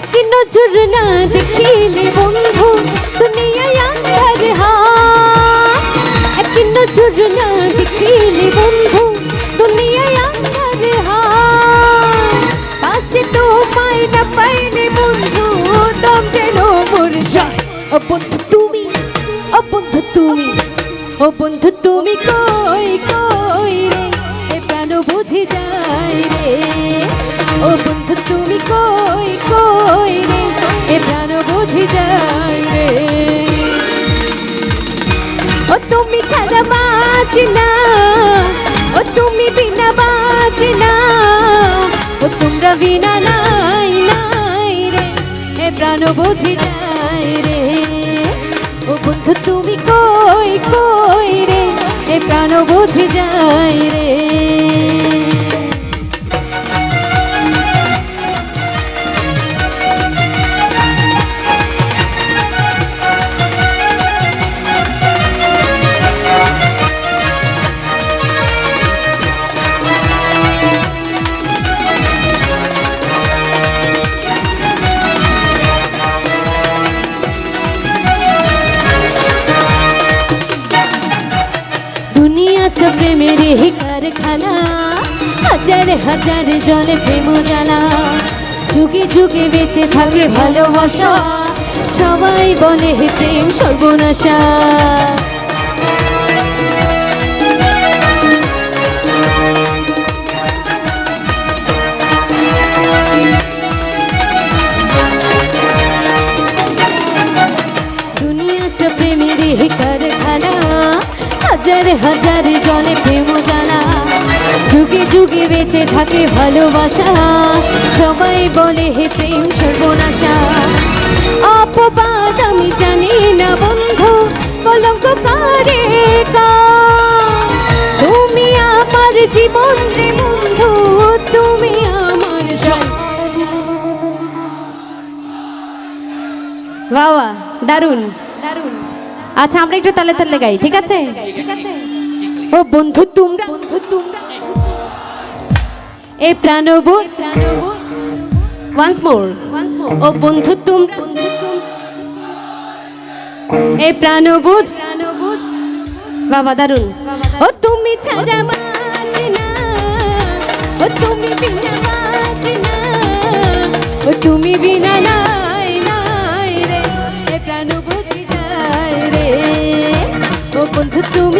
এক নজর না দেখিলে বন্ধু দুনিয়ায় আন্ধার হাত এক নজর না দেখিলে বন্ধু দুনিয়ায় আন্ধার হাত পাশে তো পাই না পাইলে বন্ধু দম যেন মর যায় ও বন্ধু তুমি ও বন্ধু তুমি ও বন্ধু তুমি কই কই রে এ প্রাণ বুঝে যায় রে ও বন্ধু তুমি কই তুমি ছাড়া বাঁচনা। ও তুমি বিনা বাঁচনা। ও তোমরা বিনা নাই নাই রে। এ প্রাণ বুঝি যায় রে। ও বন্ধু তুমি কই কই রে? এ প্রাণ বুঝি যায় রে। দুনিয়াটা প্রেমের হে কারখানা, হাজার হাজার জনে প্রেম জ্বালা। যুগে যুগে বেঁচে থাকে ভালোবাসা, সবাই বলে হে প্রেম সর্বনাশা। প্রেমের হে কারখানা হাজার হাজার জনে প্রেম জ্বালা যুগে যুগে বেঁচে থাকে ভালোবাসা। সবাই বলে হে প্রেম সর্বনাশা। অপবাদ আমি জানি না বন্ধু কলঙ্ক কারে তুমি আমার জীবন রে বন্ধু তুমি আমার বাবা দারুণ দারুণ আচ্ছা আমরা একটু তালে তালে গাই, ঠিক আছে? ও বন্ধু, তোমরা বন্ধু তোমরা এ প্রাণবোধ প্রাণবোধ ওয়ান্স মোর ও বন্ধু, তোমরা বন্ধু এ প্রাণবোধ প্রাণবোধ বাবা দারুণ ও তুমি ছাড়া না, ও তুমি বিনা না ও তুমি বিনা নাই বন্ধু তুমি